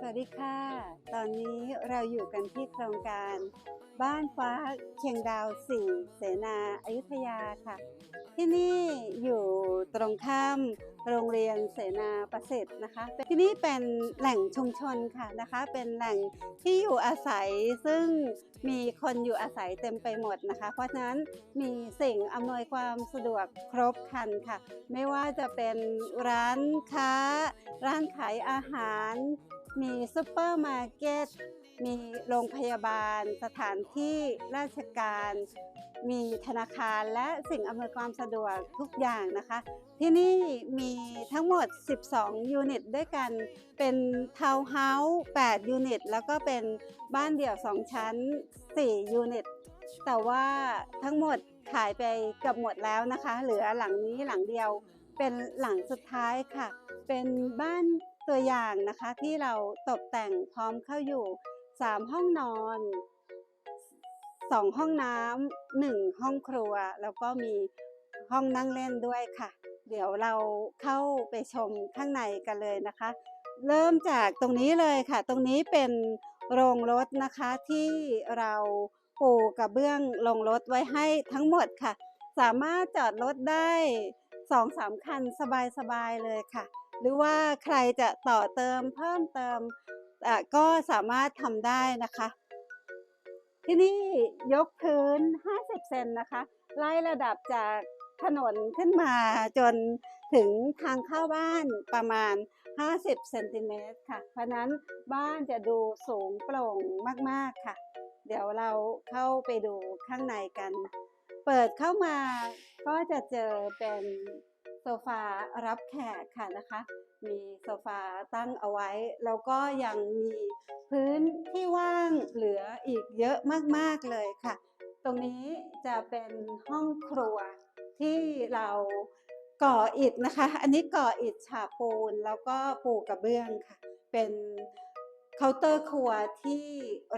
สวัสดีค่ะ ตอนนี้เราอยู่กันที่โครงการ บ้านฟ้าเชียงดาวสี่เสนาอายุทยาค่ะ ที่นี่อยู่ตรงข้าม โรงเรียนเสนาประสิทธิ์นะคะ ที่นี่เป็นแหล่งชุมชนค่ะนะคะ เป็นแหล่งที่อยู่อาศัยซึ่งมีคนอยู่อาศัยเต็มไปหมดนะคะ เพราะฉะนั้นมีสิ่งอำนวยความสะดวกครบครันค่ะ ไม่ว่าจะเป็นร้านค้า ร้านขายอาหาร มีซูเปอร์มาร์เก็ต มีโรงพยาบาล สถานที่ราชการ มีธนาคารและสิ่งอำนวยความสะดวกทุกอย่างนะคะ ที่นี่มีทั้งหมด 12 ยูนิตด้วยกัน เป็นทาวน์เฮาส์8ยูนิต แล้วก็เป็นบ้านเดี่ยว 2 ชั้น 4 ยูนิต แต่ว่าทั้งหมดขายไปเกือบหมดแล้วนะคะ เหลือหลังนี้หลังเดียวเป็นหลังสุดท้ายค่ะ เป็นบ้านตัวอย่างนะคะที่เราตกแต่งพร้อมเข้าอยู่ 3 ห้องนอน 2 ห้องน้ำหนึ่งห้องครัว แล้วก็มีห้องนั่งเล่นด้วยค่ะ เดี๋ยวเราเข้าไปชมข้างในกันเลยนะคะ เริ่มจากตรงนี้เลยค่ะ ตรงนี้เป็นโรงรถนะคะที่เราปูกระเบื้องลงรถไว้ให้ทั้งหมดค่ะ สามารถจอดรถได้สองสามคันสบายๆเลยค่ะ หรือว่าใครจะต่อเติมเพิ่มเติม ก็สามารถทำได้นะคะ ที่นี่ยกพื้น 50 เซนนะคะ ไล่ระดับจากถนนขึ้นมาจนถึงทางเข้าบ้านประมาณ 50 เซนติเมตรค่ะ เพราะนั้นบ้านจะดูสูงโปร่งมาก ๆ ค่ะ เดี๋ยวเราเข้าไปดูข้างในกัน เปิดเข้ามาก็จะเจอเป็นโซฟารับแขกค่ะนะคะ มีโซฟาตั้งเอาไว้ แล้วก็ยังมีพื้นที่ว่างเหลืออีกเยอะมากๆเลยค่ะ ตรงนี้จะเป็นห้องครัวที่เราก่ออิฐนะคะ อันนี้ก่ออิฐฉาบปูนแล้วก็ปูกระเบื้องค่ะ เป็นเคาน์เตอร์ครัวที่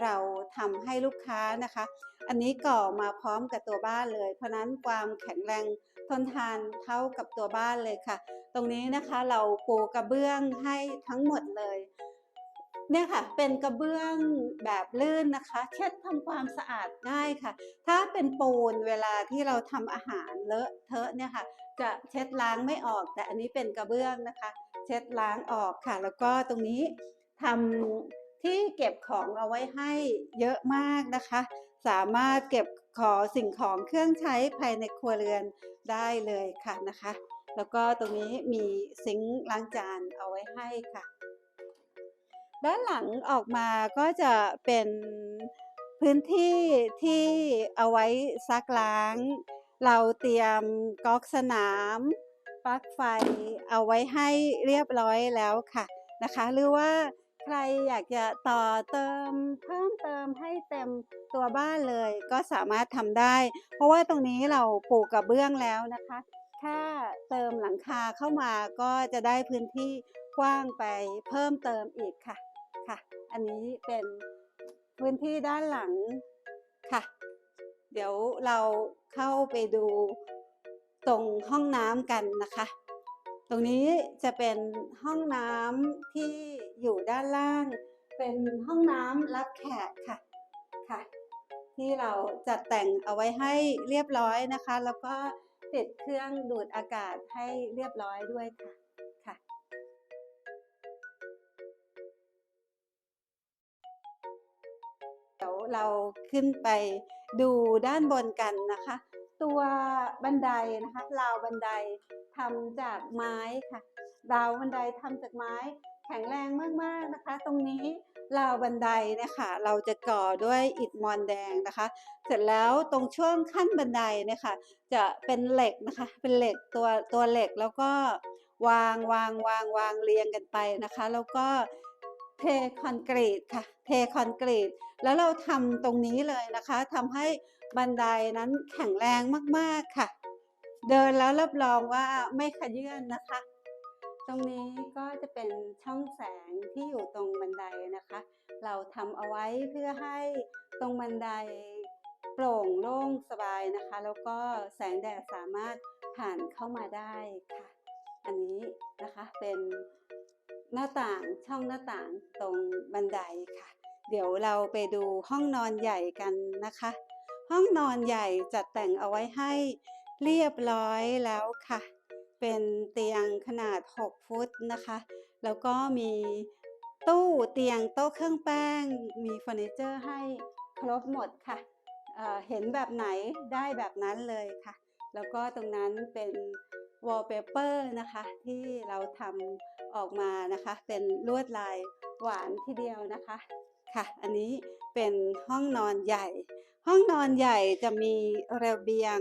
เราทำให้ลูกค้านะคะ อันนี้ก่อมาพร้อมกับตัวบ้านเลย เพราะนั้นความแข็งแรงทนทานเท่ากับตัวบ้านเลยค่ะ ตรงนี้นะคะเราปูกระเบื้องให้ทั้งหมดเลยเนี่ยค่ะเป็นกระเบื้องแบบลื่นนะคะ เช็ดทำความสะอาดง่ายค่ะ ถ้าเป็นปูนเวลาที่เราทำอาหารเลอะเทอะเนี่ยค่ะ จะเช็ดล้างไม่ออก แต่อันนี้เป็นกระเบื้องนะคะ เช็ดล้างออกค่ะ แล้วก็ตรงนี้ทำที่เก็บของเอาไว้ให้เยอะมากนะคะ สามารถเก็บขอสิ่งของเครื่องใช้ภายในครัวเรือนได้เลยค่ะนะคะ แล้วก็ตรงนี้มีซิงค์ล้างจานเอาไว้ให้ค่ะ ด้านหลังออกมาก็จะเป็นพื้นที่ที่เอาไว้ซักล้าง เราเตรียมก๊อกสนามปลั๊กไฟเอาไว้ให้เรียบร้อยแล้วค่ะนะคะ หรือว่าใครอยากจะต่อเติมเพิ่มเติมให้เต็มตัวบ้านเลยก็สามารถทำได้ เพราะว่าตรงนี้เราปลูกกระเบื้องแล้วนะคะ ถ้าเติมหลังคาเข้ามาก็จะได้พื้นที่กว้างไปเพิ่มเติมอีกค่ะค่ะ อันนี้เป็นพื้นที่ด้านหลังค่ะ เดี๋ยวเราเข้าไปดูตรงห้องน้ำกันนะคะ ตรงนี้จะเป็นห้องน้ำที่อยู่ด้านล่าง เป็นห้องน้ำรับแขกค่ะค่ะ ที่เราจัดแต่งเอาไว้ให้เรียบร้อยนะคะ แล้วก็ ติดเครื่องดูดอากาศให้เรียบร้อยด้วยค่ะค่ะ เดี๋ยวเราขึ้นไปดูด้านบนกันนะคะ ตัวบันไดนะคะราวบันไดทำจากไม้ค่ะราวบันไดทำจากไม้แข็งแรงมากๆนะคะ ตรงนี้ราวบันไดเนี่ยค่ะเราจะก่อด้วยอิฐมอนแดงนะคะ เสร็จแล้วตรงช่วงขั้นบันไดเนี่ยค่ะ จะเป็นเหล็กนะคะ เป็นเหล็กตัวตัวเหล็กแล้วก็วางวางวางวางเรียงกันไปนะคะ แล้วก็เทคอนกรีตค่ะ เทคอนกรีต แล้วเราทำตรงนี้เลยนะคะทำให้บันไดนั้นแข็งแรงมากๆค่ะ เดินแล้วรับรองว่าไม่ขยื่นนะคะ ตรงนี้ก็จะเป็นช่องแสงที่อยู่ตรงบันไดนะคะ เราทำเอาไว้เพื่อให้ตรงบันได โปร่งโล่งสบายนะคะ แล้วก็แสงแดดสามารถผ่านเข้ามาได้ค่ะ อันนี้นะคะเป็นหน้าต่างช่องหน้าต่างตรงบันไดค่ะ เดี๋ยวเราไปดูห้องนอนใหญ่กันนะคะ ห้องนอนใหญ่จัดแต่งเอาไว้ให้เรียบร้อยแล้วค่ะ เป็นเตียงขนาด 6 ฟุตนะคะ แล้วก็มีตู้เตียงโต๊ะเครื่องแป้ง มีเฟอร์นิเจอร์ให้ครบหมดค่ะ เห็นแบบไหนได้แบบนั้นเลยค่ะ แล้วก็ตรงนั้นเป็นวอลเปเปอร์นะคะที่เราทำออกมานะคะ เป็นลวดลายหวานทีเดียวนะคะค่ะ อันนี้เป็นห้องนอนใหญ่ ห้องนอนใหญ่จะมีระเบียง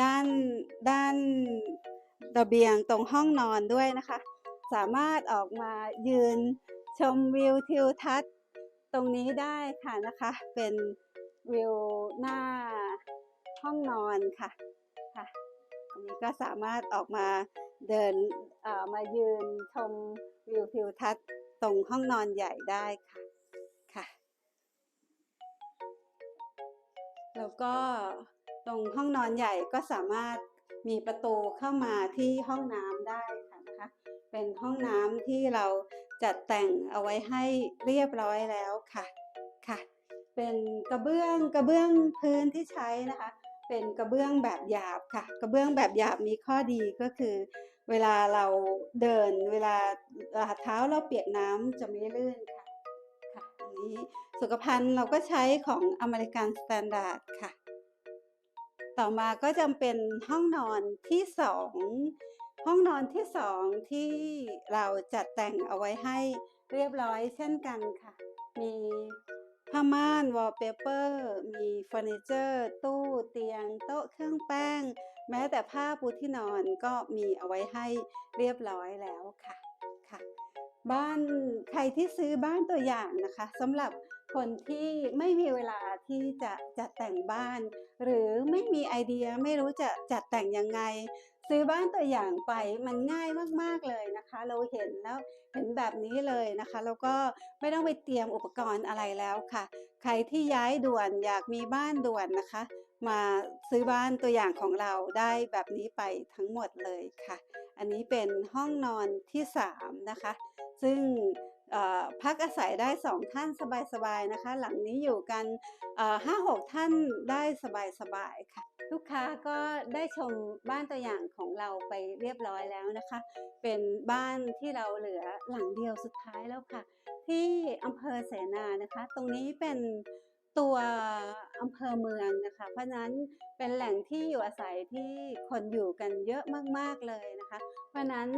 ด้านด้านระเบียงตรงห้องนอนด้วยนะคะ สามารถออกมายืนชมวิวทิวทัศน์ ตรงนี้ได้ค่ะนะคะ เป็น วิวหน้าห้องนอนค่ะค่ะอันนี้ก็สามารถออกมาเดินเอ่อมายืนชมวิวทิวทัศน์ตรงห้องนอนใหญ่ได้ค่ะค่ะ แล้วก็ตรงห้องนอนใหญ่ก็สามารถมีประตูเข้ามาที่ห้องน้ำได้ค่ะนะคะ เป็นห้องน้ำที่เราจัดแต่งเอาไว้ให้เรียบร้อยแล้วค่ะค่ะ เป็นกระเบื้องกระเบื้องพื้นที่ใช้นะคะ เป็นกระเบื้องแบบหยาบค่ะ กระเบื้องแบบหยาบมีข้อดีก็คือ เวลาเราเดินเวลาเอ่อเท้าเราเปียกน้ำจะไม่ลื่นค่ะค่ะอันนี้สุขภัณฑ์เราก็ใช้ของอเมริกันสแตนดาร์ดค่ะ ต่อมาก็จะเป็นห้องนอนที่สองห้องนอนที่สองที่เราจัดแต่งเอาไว้ให้เรียบร้อยเช่นกันค่ะ มี ผ้าม่านวอลเปเปอร์มีเฟอร์นิเจอร์ตู้เตียง โต๊ะเครื่องแป้ง แม้แต่ผ้าปูที่นอนก็มีเอาไว้ให้เรียบร้อยแล้วค่ะค่ะ บ้านใครที่ซื้อบ้านตัวอย่างนะคะสำหรับคนที่ไม่มีเวลาที่จะจัดแต่งบ้าน หรือไม่มีไอเดียไม่รู้จะจัดแต่งยังไง ซื้อบ้านตัวอย่างไปมันง่ายมากๆเลยนะคะ เราเห็นแล้วเห็นแบบนี้เลยนะคะ แล้วก็ไม่ต้องไปเตรียมอุปกรณ์อะไรแล้วค่ะ ใครที่ย้ายด่วนอยากมีบ้านด่วนนะคะ มาซื้อบ้านตัวอย่างของเราได้แบบนี้ไปทั้งหมดเลยค่ะ อันนี้เป็นห้องนอนที่3นะคะ ซึ่งพักอาศัยได้ 2 ท่านสบายๆนะคะ หลังนี้อยู่กันห้าหกท่านได้สบายๆค่ะ ลูกค้าก็ได้ชมบ้านตัวอย่างของเราไปเรียบร้อยแล้วนะคะ เป็นบ้านที่เราเหลือหลังเดียวสุดท้ายแล้วค่ะ ที่อำเภอเสนานะคะ ตรงนี้เป็นตัวอำเภอเมืองนะคะ เพราะนั้นเป็นแหล่งที่อยู่อาศัยที่คนอยู่กันเยอะมากๆเลยนะคะ เพราะนั้น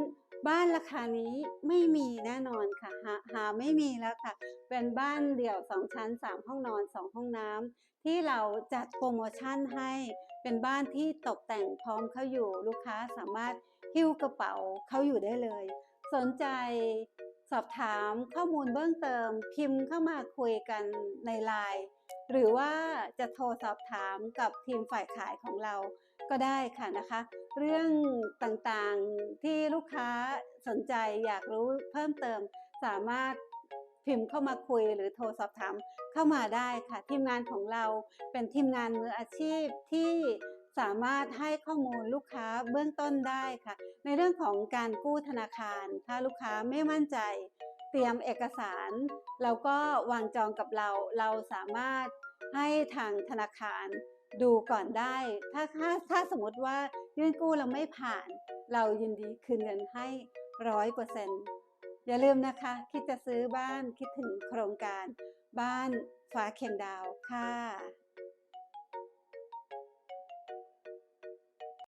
บ้านราคานี้ไม่มีแน่นอนค่ะหาหาไม่มีแล้วค่ะ เป็นบ้านเดี่ยวสองชั้นสามห้องนอนสองห้องน้ำที่เราจัดโปรโมชั่นให้เป็นบ้านที่ตกแต่งพร้อมเข้าอยู่ลูกค้าสามารถหิ้วกระเป๋าเข้าอยู่ได้เลย สนใจ สอบถามข้อมูลเบื้องเติม พิมพ์เข้ามาคุยกันในไลน์หรือว่าจะโทรสอบถามกับทีมฝ่ายขายของเราก็ได้ค่ะนะคะ เรื่องต่างๆที่ลูกค้าสนใจอยากรู้เพิ่มเติมสามารถพิมพ์เข้ามาคุยหรือโทรสอบถามเข้ามาได้ค่ะ ทีมงานของเราเป็นทีมงานมืออาชีพที่ สามารถให้ข้อมูลลูกค้าเบื้องต้นได้ค่ะ ในเรื่องของการกู้ธนาคาร ถ้าลูกค้าไม่มั่นใจ เตรียมเอกสารเราก็วางจองกับเรา เราสามารถให้ทางธนาคารดูก่อนได้ ถ้าถ้าถ้าสมมติว่ายื่นกู้เราไม่ผ่าน เรายินดีคืนเงินให้ร้อยเปอร์เซ็นต์อย่าลืมนะคะ คิดจะซื้อบ้านคิดถึงโครงการบ้านฟ้าเคียงดาวค่ะ